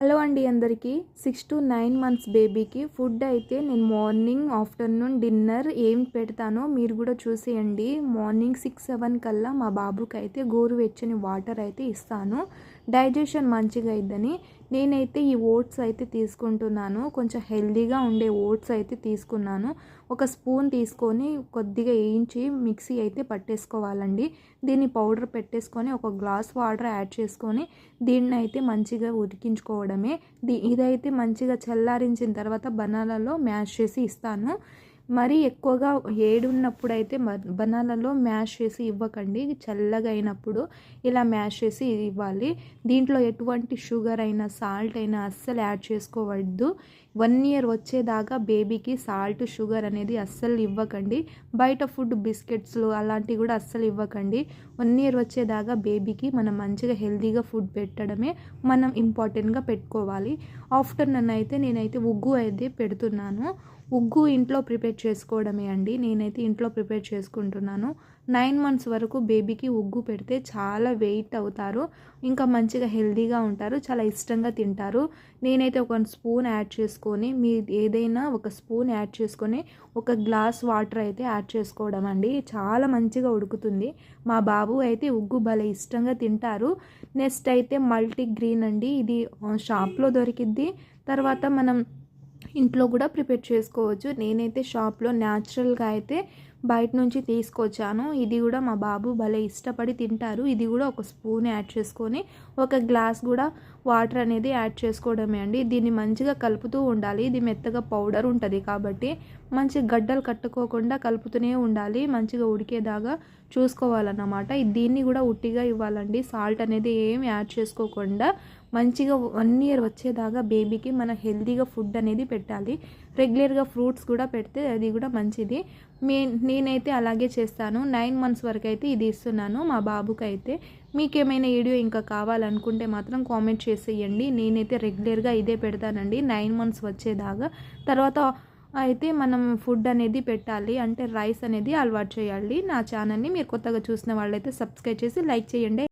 Hello అండి అందరికీ. Six to nine months బేబీకి ఫుడ్ అయితే నేను మార్నింగ్ ఆఫ్టర్నూన్ డిన్నర్ ఏం పెడతానో మీరు కూడా చూసేయండి. మార్నింగ్ సిక్స్ సెవెన్ కల్లా మా బాబుకి అయితే గోరువెచ్చని వాటర్ అయితే ఇస్తాను. డైజెషన్ మంచిగా అయిద్దని. నేనైతే ఈ ఓట్స్ అయితే తీసుకుంటున్నాను. కొంచెం హెల్దీగా ఉండే ఓట్స్ అయితే తీసుకున్నాను. ఒక స్పూన్ తీసుకొని కొద్దిగా వేయించి మిక్సీ అయితే పట్టేసుకోవాలండి. దీన్ని పౌడర్ పెట్టేసుకొని ఒక గ్లాస్ వాటర్ యాడ్ చేసుకొని దీన్ని అయితే మంచిగా ఉడికించుకోవడమే. ఇదైతే మంచిగా చల్లారించిన తర్వాత బనాలలో మ్యాష్ చేసి ఇస్తాను. మరీ ఎక్కువగా ఏడున్నప్పుడు అయితే బనానాలో మ్యాష్ చేసి ఇవ్వకండి. చల్లగా అయినప్పుడు ఇలా మ్యాష్ చేసి ఇవ్వాలి. దీంట్లో ఎటువంటి షుగర్ అయినా సాల్ట్ అయినా అస్సలు యాడ్ చేసుకోవద్దు. వన్ ఇయర్ వచ్చేదాకా బేబీకి సాల్ట్ షుగర్ అనేది అస్సలు ఇవ్వకండి. బయట ఫుడ్ బిస్కెట్స్లు అలాంటివి కూడా అస్సలు ఇవ్వకండి. వన్ ఇయర్ వచ్చేదాకా బేబీకి మనం మంచిగా హెల్తీగా ఫుడ్ పెట్టడమే మనం ఇంపార్టెంట్గా పెట్టుకోవాలి. ఆఫ్టర్నూన్ అయితే నేనైతే ఉగ్గు అయితే పెడుతున్నాను. ఉగ్గు ఇంట్లో ప్రిపేర్ చేసుకోవడమే అండి. నేనైతే ఇంట్లో ప్రిపేర్ చేసుకుంటున్నాను. నైన్ మంత్స్ వరకు బేబీకి ఉగ్గు పెడితే చాలా వెయిట్ అవుతారు. ఇంకా మంచిగా హెల్తీగా ఉంటారు. చాలా ఇష్టంగా తింటారు. నేనైతే ఒక స్పూన్ యాడ్ చేసుకొని మీ ఏదైనా ఒక స్పూన్ యాడ్ చేసుకొని ఒక గ్లాస్ వాటర్ అయితే యాడ్ చేసుకోవడం అండి. చాలా మంచిగా ఉడుకుతుంది. మా బాబు అయితే ఉగ్గు భలే ఇష్టంగా తింటారు. నెక్స్ట్ అయితే మల్టీ గ్రీన్ అండి. ఇది షాప్లో దొరికిద్ది. తర్వాత మనం ఇంట్లో కూడా ప్రిపేర్ చేసుకోవచ్చు. నేనైతే షాప్లో న్యాచురల్గా అయితే బయట నుంచి తీసుకొచ్చాను. ఇది కూడా మా బాబు భలే ఇష్టపడి తింటారు. ఇది కూడా ఒక స్పూన్ యాడ్ చేసుకొని ఒక గ్లాస్ కూడా వాటర్ అనేది యాడ్ చేసుకోవడమే అండి. దీన్ని మంచిగా కలుపుతూ ఉండాలి. ఇది మెత్తగా పౌడర్ ఉంటుంది కాబట్టి మంచి గడ్డలు కట్టుకోకుండా కలుపుతూనే ఉండాలి. మంచిగా ఉడికేదాకా చూసుకోవాలన్నమాట. దీన్ని కూడా ఉట్టిగా ఇవ్వాలండి. సాల్ట్ అనేది ఏం యాడ్ చేసుకోకుండా మంచిగా వన్ ఇయర్ వచ్చేదాకా బేబీకి మన హెల్తీగా ఫుడ్ అనేది పెట్టాలి. రెగ్యులర్గా ఫ్రూట్స్ కూడా పెడితే అది కూడా మంచిది. మే నేనైతే అలాగే చేస్తాను. నైన్ మంత్స్ వరకు అయితే ఇది ఇస్తున్నాను మా బాబుకి అయితే మీకేమైనా వీడియో ఇంకా కావాలనుకుంటే మాత్రం కామెంట్ చేసేయండి. నేనైతే రెగ్యులర్గా ఇదే పెడతానండి. నైన్ మంత్స్ వచ్చేదాకా. తర్వాత అయితే మనం ఫుడ్ అనేది పెట్టాలి. అంటే రైస్ అనేది అలవాటు చేయాలి. నా ఛానల్ని మీరు కొత్తగా చూసిన వాళ్ళైతే సబ్స్క్రైబ్ చేసి లైక్ చేయండి.